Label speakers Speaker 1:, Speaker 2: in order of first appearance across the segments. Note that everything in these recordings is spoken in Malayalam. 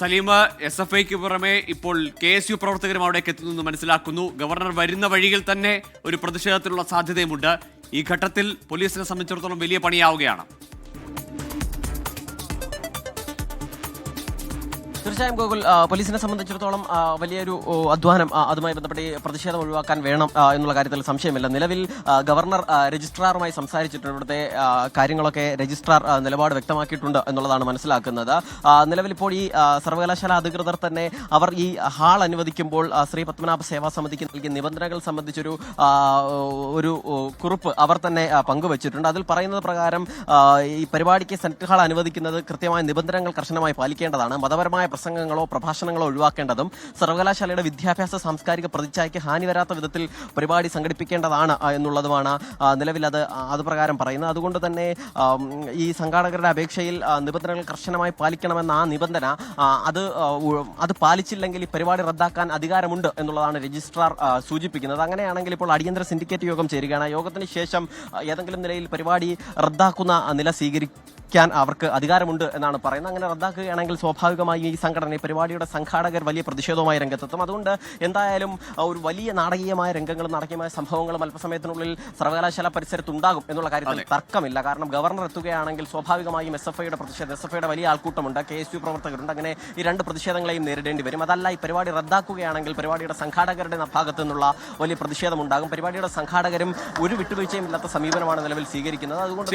Speaker 1: സലീമ എസ് എഫ് ഐക്ക് പുറമെ ഇപ്പോൾ കെ എസ് യു പ്രവർത്തകരും അവിടേക്ക് എത്തുന്നു മനസ്സിലാക്കുന്നു. ഗവർണർ വരുന്ന വഴിയിൽ തന്നെ ഒരു പ്രതിഷേധത്തിനുള്ള സാധ്യതയുമുണ്ട്. ഈ ഘട്ടത്തിൽ പോലീസിനെ സംബന്ധിച്ചിടത്തോളം വലിയ പണിയാവുകയാണ്.
Speaker 2: തീർച്ചയായും ഗോകുൽ പോലീസിനെ സംബന്ധിച്ചിടത്തോളം വലിയൊരു അധ്വാനം അതുമായി ബന്ധപ്പെട്ട് പ്രതിഷേധം ഒഴിവാക്കാൻ വേണം എന്നുള്ള കാര്യത്തിൽ സംശയമില്ല. നിലവിൽ ഗവർണർ രജിസ്ട്രാറുമായി സംസാരിച്ചിട്ടുണ്ട്. ഇവിടുത്തെ കാര്യങ്ങളൊക്കെ രജിസ്ട്രാർ നിലപാട് വ്യക്തമാക്കിയിട്ടുണ്ട് എന്നുള്ളതാണ് മനസ്സിലാക്കുന്നത്. നിലവിൽ ഇപ്പോൾ ഈ സർവകലാശാല അധികൃതർ തന്നെ അവർ ഈ ഹാൾ അനുവദിക്കുമ്പോൾ ശ്രീ പത്മനാഭ സേവാ സമിതിക്ക് നൽകിയ നിബന്ധനകൾ സംബന്ധിച്ചൊരു ഒരു കുറിപ്പ് അവർ തന്നെ പങ്കുവച്ചിട്ടുണ്ട്. അതിൽ പറയുന്നത് പ്രകാരം ഈ പരിപാടിക്ക് സെനറ്റ് ഹാൾ അനുവദിക്കുന്നത് കൃത്യമായ നിബന്ധനകൾ കർശനമായി പാലിക്കേണ്ടതാണ്. മതപരമായ പ്രസംഗങ്ങളോ പ്രഭാഷണങ്ങളോ ഒഴിവാക്കേണ്ടതും സർവകലാശാലയുടെ വിദ്യാഭ്യാസ സാംസ്കാരിക പ്രതിച്ഛായയ്ക്ക് ഹാനി വരാത്ത വിധത്തിൽ പരിപാടി സംഘടിപ്പിക്കേണ്ടതാണ് എന്നുള്ളതുമാണ് നിലവിൽ അത് അത് പ്രകാരം പറയുന്നത്. അതുകൊണ്ട് തന്നെ ഈ സംഘാടകരുടെ അപേക്ഷയിൽ നിബന്ധനകൾ കർശനമായി പാലിക്കണമെന്ന ആ നിബന്ധന അത് അത് പാലിച്ചില്ലെങ്കിൽ ഈ പരിപാടി റദ്ദാക്കാൻ അധികാരമുണ്ട് എന്നുള്ളതാണ് രജിസ്ട്രാർ സൂചിപ്പിക്കുന്നത്. അങ്ങനെയാണെങ്കിൽ ഇപ്പോൾ അടിയന്തര സിൻഡിക്കേറ്റ് യോഗം ചേരുകയാണ്. യോഗത്തിന് ശേഷം ഏതെങ്കിലും നിലയിൽ പരിപാടി റദ്ദാക്കുന്ന നില സ്വീകരിക്കും ക്കാൻ അവർക്ക് അധികാരമുണ്ട് എന്നാണ് പറയുന്നത്. അങ്ങനെ റദ്ദാക്കുകയാണെങ്കിൽ സ്വാഭാവികമായി ഈ സംഘടന പരിപാടിയുടെ സംഘാടകർ വലിയ പ്രതിഷേധവുമായി രംഗത്തെത്തും. അതുകൊണ്ട് എന്തായാലും ഒരു വലിയ നാടകീയമായ രംഗങ്ങളും നാടകീയമായ സംഭവങ്ങളും അല്പസമയത്തിനുള്ളിൽ സർവകലാശാല പരിസരത്ത് ഉണ്ടാകും എന്നുള്ള കാര്യത്തിൽ തർക്കമില്ല. കാരണം ഗവർണർ എത്തുകയാണെങ്കിൽ സ്വാഭാവികമായും എസ് എഫ് ഐയുടെ പ്രതിഷേധം എസ് എഫ് ഐയുടെ വലിയ ആൾക്കൂട്ടമുണ്ട്. കെ എസ് യു പ്രവർത്തകരുണ്ട്. അങ്ങനെ ഈ രണ്ട് പ്രതിഷേധങ്ങളെയും നേരിടേണ്ടി വരും. അതല്ല ഈ പരിപാടി റദ്ദാക്കുകയാണെങ്കിൽ പരിപാടിയുടെ സംഘാടകരുടെ ഭാഗത്തു നിന്നുള്ള വലിയ പ്രതിഷേധമുണ്ടാകും പരിപാടിയുടെ സംഘാടകരും ഒരു വിട്ടുവീഴ്ചയും ഇല്ലാത്ത സമീപനമാണ് നിലവിൽ സ്വീകരിക്കുന്നത്. അതുകൊണ്ട്.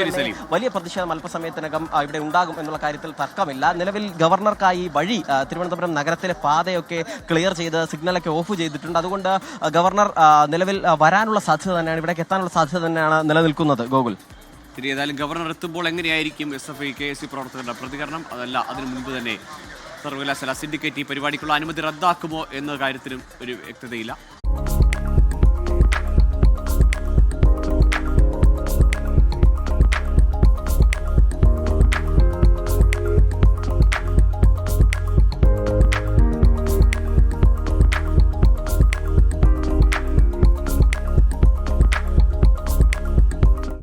Speaker 2: വലിയ പ്രതിഷേധം അല്പസമയത്തിനകം ആ, ഇവിടെ ഉണ്ടാകും എന്നുള്ള കാര്യത്തിൽ തർക്കമില്ല. നിലവിൽ ഗവർണർക്കായി വഴി തിരുവനന്തപുരം നഗരത്തിലെ പാതയൊക്കെ ക്ലിയർ ചെയ്ത് സിഗ്നലൊക്കെ ഓഫ് ചെയ്തിട്ടുണ്ട്. അതുകൊണ്ട് ഗവർണർ നിലവിൽ വരാനുള്ള സാധ്യത തന്നെയാണ് ഇവിടേക്ക് എത്താനുള്ള സാധ്യത തന്നെയാണ് നിലനിൽക്കുന്നത്. ഗോകുൽ.
Speaker 1: ശരി ഏതായാലും ഗവർണർ എത്തുമ്പോൾ എങ്ങനെയായിരിക്കും S F I K S C പ്രവർത്തകരുടെ പ്രതികരണം? അതല്ല അതിനു മുൻപ് തന്നെ സർവകലാശാല സിൻഡിക്കേറ്റ് ഈ പരിപാടിക്കുള്ള അനുമതി റദ്ദാക്കുമോ എന്ന കാര്യത്തിലും ഒരു വ്യക്തതയില്ല.